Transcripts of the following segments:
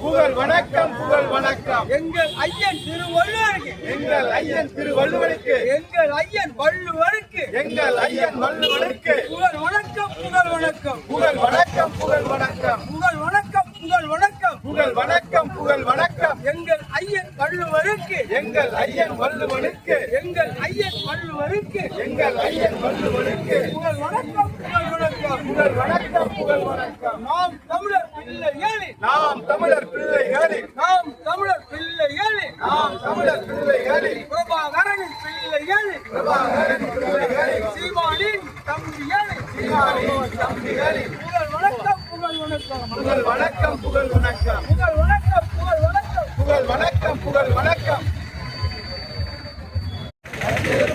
புகழ் வணக்கம் புகழ் வணக்கம். எங்கள் ஐயன் திருவள்ளுவருக்கு. எங்கள் ஐயன் திருவள்ளுவனுக்கு எங்கள் ஐயன் வள்ளுவருக்கு. எங்கள் ஐயன் வள்ளுவனுக்கு புகழ் வணக்கம் புகழ் வணக்கம். புகழ் வணக்கம் புகழ் வணக்கம். புகழ் வணக்கம் புகழ் வணக்கம். புகழ் வணக்கம் புகழ் வணக்கம். எங்கள் ஐயன் வள்ளுவருக்கு. எங்கள் ஐயன் வள்ளுவருக்கு. எங்கள் ஐயன் வள்ளுவருக்கு. எங்கள் ஐயன் வள்ளுவருக்கு. புகழ் வணக்கம் புகழ் வணக்கம். புகழ் வணக்கம் புகழ் வணக்கம். நாம் தமிழர் பிள்ளைகளில் நாம் தமிழர் பிள்ளைகளில் நாம் தமிழர் பிள்ளைகளில் நாம் தமிழர் பிள்ளைகளில் பிரபாகரனின் பிள்ளைகளில் பிரபாகரன் பிள்ளைகளில் சீமானின் தம்பிகளில் சீமானின் தம்பிகளில் புகழ் வணக்கம் புகழ் வணக்கம். புகழ் வணக்கம் புகழ் வணக்கம். புகழ் வணக்கம் புகழ் வணக்கம். புகழ் வணக்கம் புகழ் வணக்கம்.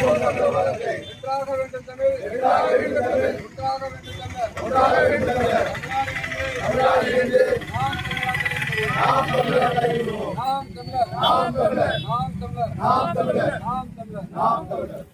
ஒன்றாக வேண்டும் தமிழ். ஒன்றாக வேண்டும் தமிழ். ஒன்றாக வேண்டும் தமிழ். நாம் தமிழர். நாம் தமிழர். நாம் தமிழர். நாம் தமிழர். நாம் தமிழர். நாம் தமிழர்.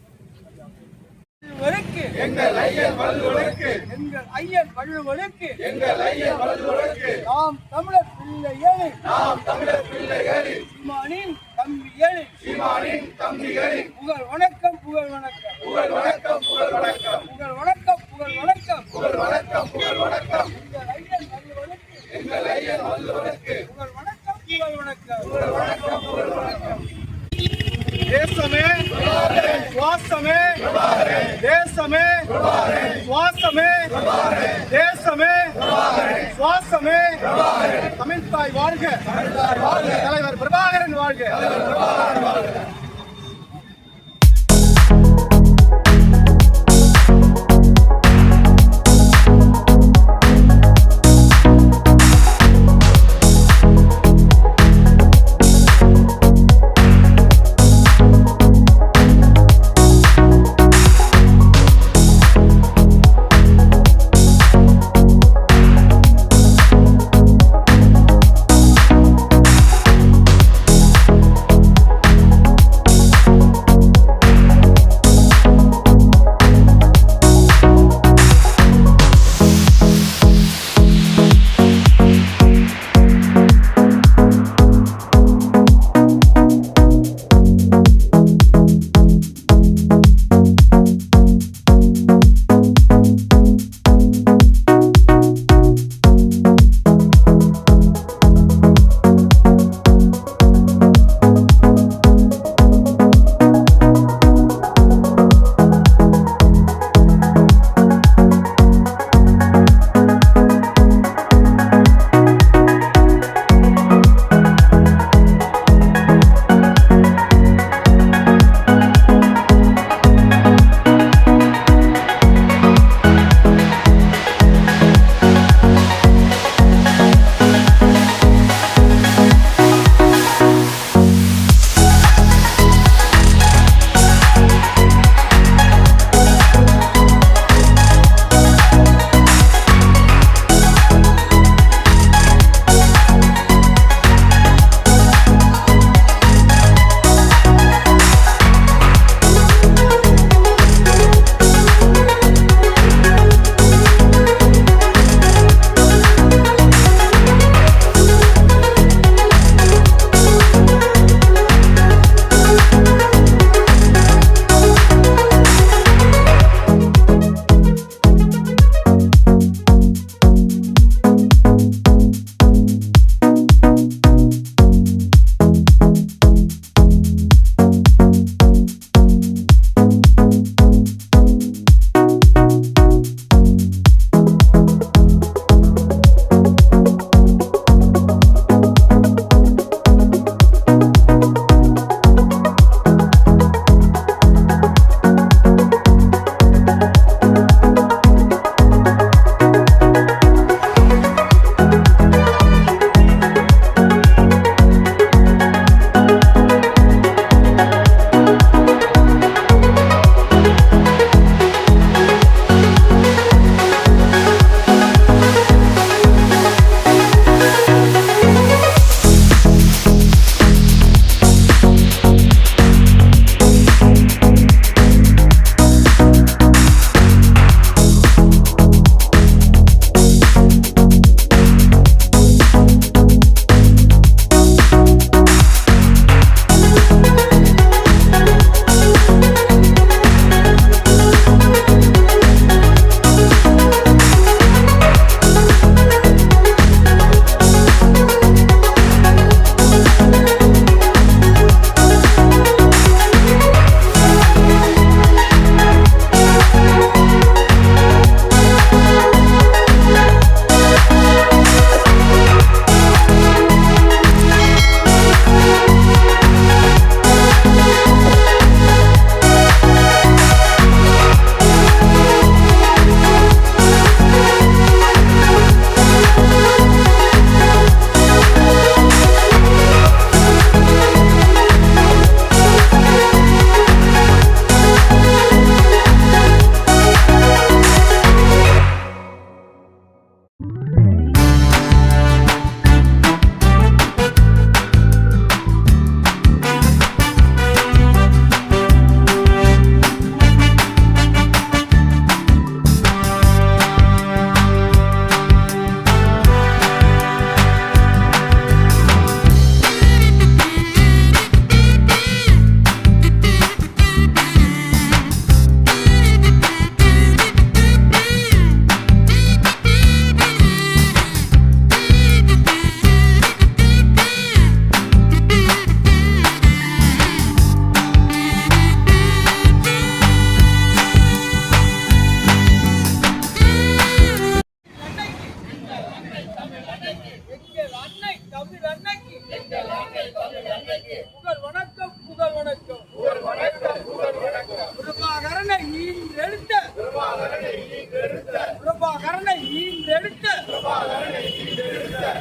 வருக்கு எங்கள் ஐயன் வள்ளுவனுக்கு எங்கள் ஐயன் வள்ளுவனுக்கு எங்கள் ஐயன் வள்ளுவனுக்கு நாம் தமிழர் பிள்ளைகளில் நாம் தமிழர் பிள்ளைகளில் சீமானின் தம்பிகளில் சீமானின் தம்பிகளில் புகழ் வணக்கம் புகழ் வணக்கம். புகழ் வணக்கம் புகழ் வணக்கம் புகழ் வணக்கம் புகழ் வணக்கம் புகழ் வணக்கம் புகழ் வணக்கம் எங்கள் ஐயன் வள்ளுவனுக்கு எங்கள் ஐயன் வள்ளுவனுக்கு புகழ் வணக்கம் புகழ் வணக்கம் புகழ் வணக்கம் புகழ் வணக்கம் தேசமே சுவாசமே தேசமே சுவாசமே தேசமே சுவாசமே தமிழ்தாய் வாழ்க தலைவர் பிரபாகரன் வாழ்க.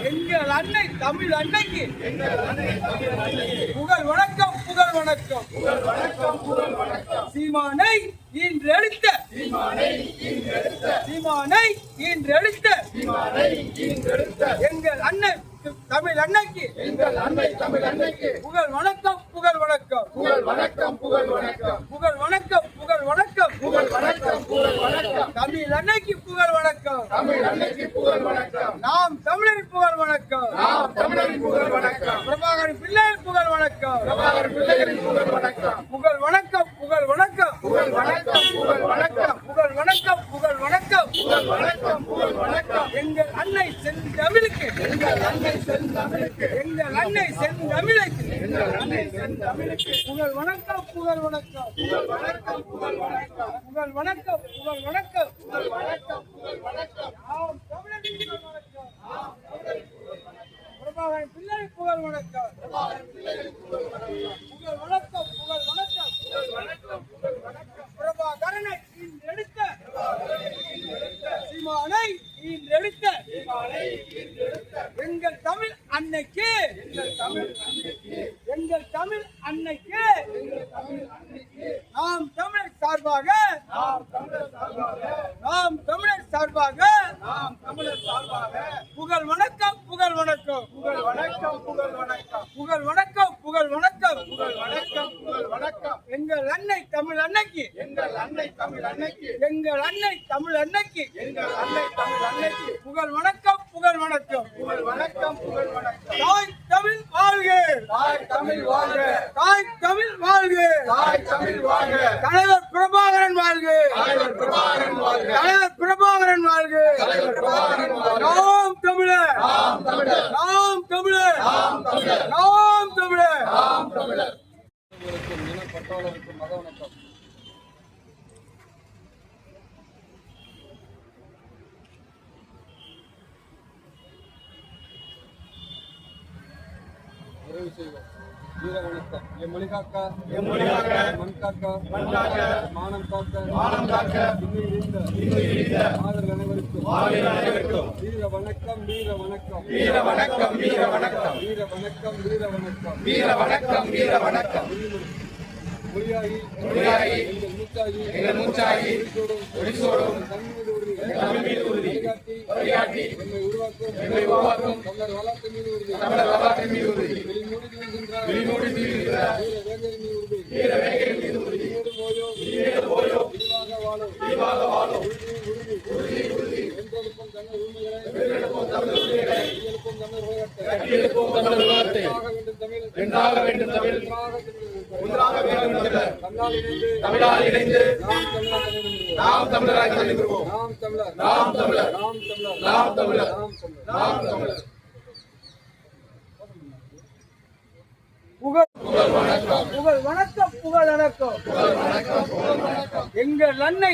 எங்கள் அன்னை தமிழ் அன்னைக்கு. புகழ் வணக்கம் புகழ் வணக்கம். புகழ் வணக்கம் புகழ் வணக்கம் சீமானை இன்று அழித்த சீமானை சீமானை இன்று அழித்த சீமானை இன்று அழித்த எங்கள் அன்னை தமிழ் அன்னைக்கு. எங்கள் அன்னை தமிழ் அன்னைக்கு புகழ் வணக்கம் புகழ் வணக்கம் புகழ் வணக்கம். புகழ் வணக்கம் புகழ் வணக்கம். புகழ் வணக்கம் புகழ் வணக்கம். தமிழ் அன்னைக்கு புகழ் வணக்கம் தமிழ் அன்னைக்கு புகழ் வணக்கம் நாம் தமிழரின் புகழ் வணக்கம் நாம் தமிழரின் புகழ் வணக்கம் பிரபாகரன் பிள்ளையின் புகழ் வணக்கம் பிரபாகர் பிள்ளைகளின் புகழ் வணக்கம் புகழ் வணக்கம் புகழ் வணக்கம் புகழ் வணக்கம் புகழ் வணக்கம் புகழ் வணக்கம் புகழ் வணக்கம் புகழ் வணக்கம் புகழ் வணக்கம் எங்கள் அன்னை செந்தமிழுக்கு எங்கள் அன்னை செந்தமிழுக்கு எங்கள் அன்னை செந்தமிழுக்கு எங்கள் அன்னை செந்தமிழுக்கு புகழ் வணக்கம் புகழ் வணக்கம் புகழ் வணக்கம் புகழ் வணக்கம் உங்கள் வணக்கம் உங்கள் வணக்கம் உங்கள் வணக்கம். சார்பாக நாம் தமிழர் சார்பாக நாம் தமிழர் சார்பாக புகழ் வணக்கம் புகழ் வணக்கம். புகழ் வணக்கம் புகழ் வணக்கம். புகழ் வணக்கம் புகழ் வணக்கம் புகழ் வணக்கம் புகழ் வணக்கம் எங்கள் அன்னை தமிழ் அன்னைக்கு எங்கள் அன்னை தமிழ் அன்னைக்கு. எங்கள் அன்னை தமிழ் அன்னைக்கு எங்கள் அன்னை தமிழ் அன்னைக்கு புகழ் வணக்கம் புகழ் வணக்கம் புகழ் வணக்கம் புகழ் வணக்கம் தாய் தமிழ் வாழ்க தாய் தமிழ் வாழ்க தாய் தமிழ் வாழ்க தாய் தமிழ் வாழ்க தலைவர் பிரபாகரன் வாழ்க தலைவர் பிரபாகரன் வாழ்க தலைவர் பிரபாகரன் வாழ்க தலைவர் பிரபாகரன் வாழ்க நாம் தமிழர் நாம் தமிழர் நாம் தமிழர் நாம் தமிழர் நாம் தமிழர். நாம் இன பட்டாளருக்கும் மத வணக்கம். நிறைவு செய்வோம். வீர வணக்கம். என் மொழி காக்க எம் மொழி காக்க, மண் காக்க மண் காக்க, மானம் காக்க மானம் காக்க, இன்னும் இருந்த இன்னும் இருந்த ஆதரவு அனைவருக்கும் ஆயுள் அனைவருக்கும் வீர வணக்கம் வீர வணக்கம். வீர வணக்கம் வீர வணக்கம். வீர வணக்கம் வீர வணக்கம். வீர வணக்கம் வீர வணக்கம். மொழியாகி மொழியாகி, எங்கள் மூச்சாகி எங்கள் மூச்சாகி, ஒளிசோடும், தமிழ் மீது உறுதி தமிழ் மீது உறுதி, வழிகாட்டி வழிகாட்டி, எம்மை உருவாக்கும். எம்மை உருவாக்கும், தமிழர் வரலாற்று மீது உறுதி தமிழர்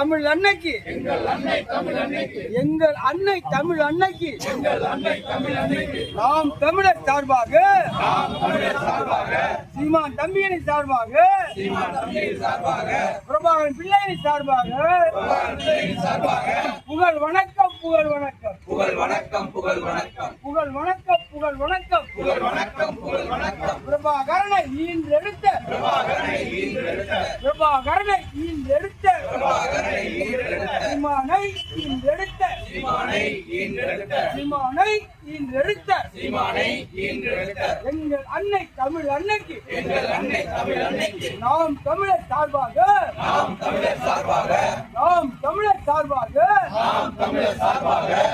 தமிழ் அன்னைக்கு. எங்கள் அன்னை தமிழ் அன்னைக்கு. எங்கள் அன்னை தமிழ் அன்னைக்கு எங்கள் அன்னை தமிழ் அன்னைக்கு நாம் தமிழர் சார்பாக நாம் தமிழர் சார்பாக சீமான் தம்பியனை சார்பாக சீமான் தம்பியின் சார்பாக பிரபாகரன் பிள்ளையை சார்பாக சார்பாக புகழ் வணக்கம் புகழ் வணக்கம். புகழ் வணக்கம் புகழ் வணக்கம். புகழ் வணக்கம் புகழ் வணக்கம் புகழ் வணக்கம் புகழ் வணக்கம் பிரபாகரனை ஈன்றெடுத்த. பிரபாகரனை ஈன்றெடுத்த. பிரபாகரனை ஈன்றெடுத்த பிரபாகரனை சீமானை ஈன்றெடுத்த. சீமானை ஈன்றெடுத்த. சீமானை ஈன்றெடுத்த. சீமானை ஈன்றெடுத்த. எங்கள் அன்னை தமிழ் அன்னைக்கு. எங்கள் அன்னை தமிழ் அன்னைக்கு. நாம் தமிழர் சார்பாக. நாம் தமிழர் சார்பாக. நாம் தமிழர் சார்பாக. நாம் தமிழர் சார்பாக.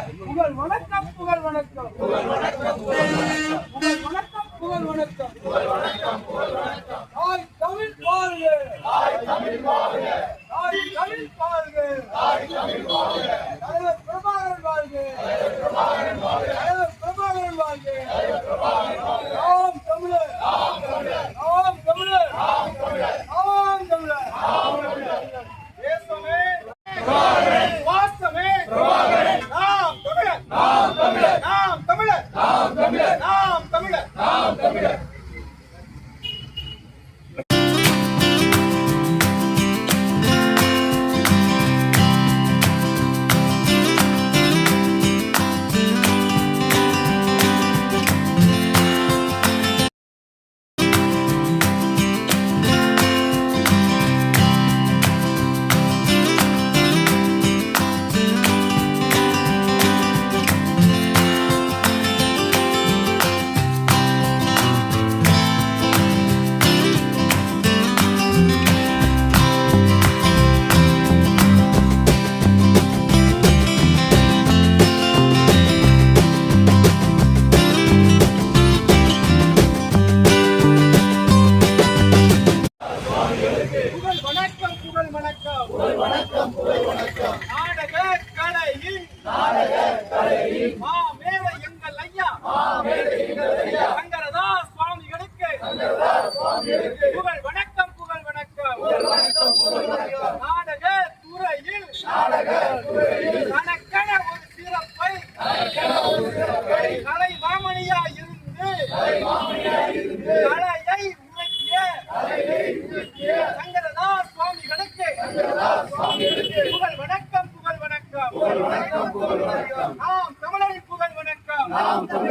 வணக்கம்.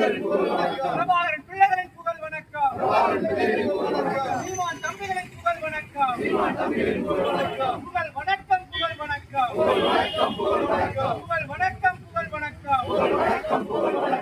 பிரபாகரன் பிள்ளைகளின் புகழ் வணக்கம். சீமான் தம்பிகளின் புகழ் வணக்கம். புகழ் வணக்கம். புகழ் வணக்கம் புகழ் வணக்கம். புகழ் வணக்கம் எங்கள்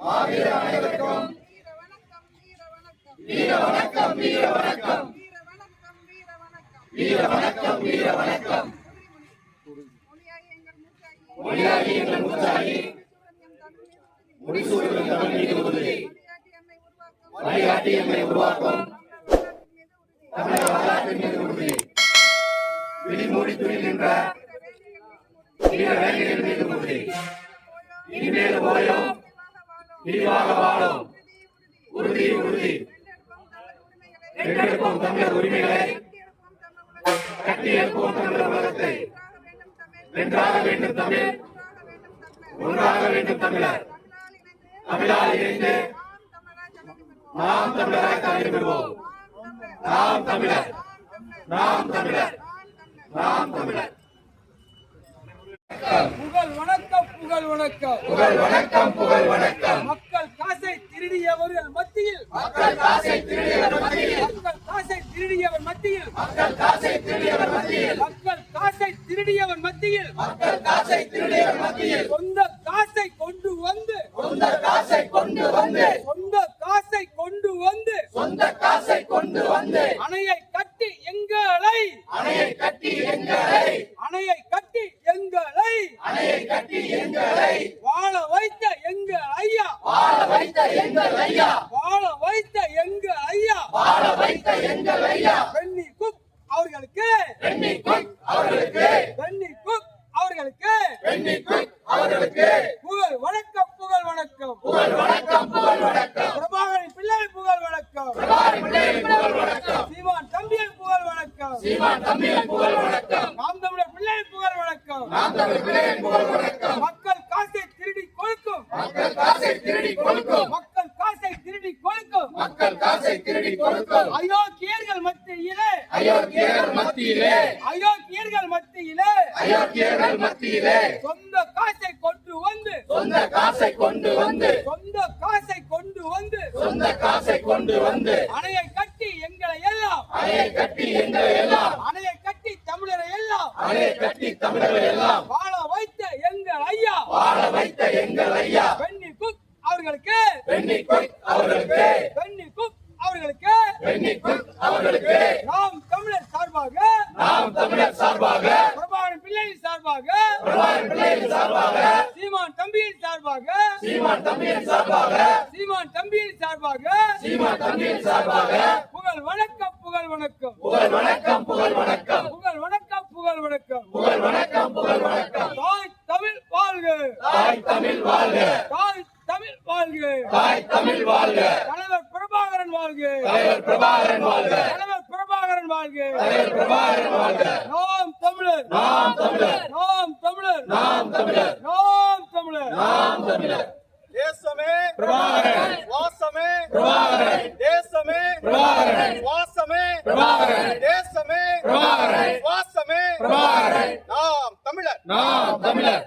மாவீரர் அனைவருக்கும் வீர வணக்கம் வீர வணக்கம் வீர வணக்கம் வீர வணக்கம் வீர வணக்கம் வீர வணக்கம் மொழியாகி எங்கள் மூச்சாகி மொழியாகி முடிசூடும் தமிழ் மீது உறுதி வழிகாட்டி எம்மை உருவாக்கும் தமிழக வரலாற்றின் மீது உறுதி விழிமூடி துயில் நின்ற வீர வேங்கைகள் மீது உறுதி இனிமேல் ஓயும் விரிவாக வாழும் உறுதி உறுதி எங்களுக்கும் தமிழர் உரிமைகளை கட்டி எழுப்புவோம் தமிழர் உலகத்தை வென்றாக வேண்டும் தமிழ் ஒன்றாக வேண்டும் தமிழர் தமிழால் இணைந்து நாம் தமிழராக தலைமை நாம் தமிழர் நாம் தமிழர் நாம் தமிழர். புகழ் வணக்கம் புகழ் வணக்கம். புகழ் வணக்கம் புகழ் வணக்கம். மக்கள் காசை திருடியவர்கள் மத்தியில். மக்கள் காசை திருடியவர் மத்தியில். மக்கள் காசை திருடியவர் மத்தியில். மக்கள் காசை திருடியவர் மத்தியில். மக்கள் காசை திருடியவர் மத்தியில். மக்கள் காசை திருடியவர் மத்தியில். சொந்த காசை கொண்டு வந்து. சொந்த காசை கொண்டு வந்து. சொந்த காசை கொண்டு வந்து. சொந்த காசை கொண்டு வந்து. மக்கள் காசை திருடி கொடுக்கும் அயோக்கியர்கள் மத்தியிலே. அயோக்கியர்கள் மத்தியிலே. அயோக்கியர்கள் மத்தியிலே. அயோக்கியர்கள் மத்தியிலே. சார்பாக சீமான் தம்பியின் சார்பாக சீமான் தம்பியின் சார்பாக சீமான் தம்பியின் சார்பாக புகழ் வணக்கம் புகழ் வணக்கம். புகழ் வணக்கம் புகழ் வணக்கம். புகழ் வணக்கம் புகழ் வணக்கம். புகழ் வணக்கம் புகழ் வணக்கம். தாய் தமிழ் வாழ்க. தாய் தமிழ் வாழ்க. தாய் தமிழ் வாழ்க. தாய் தமிழ் வாழ்க. தலைவர் பிரபாகரன் வாழ்க. தலைவர் பிரபாகரன் வாழ்க. தலைவர் நாம் தமிழர்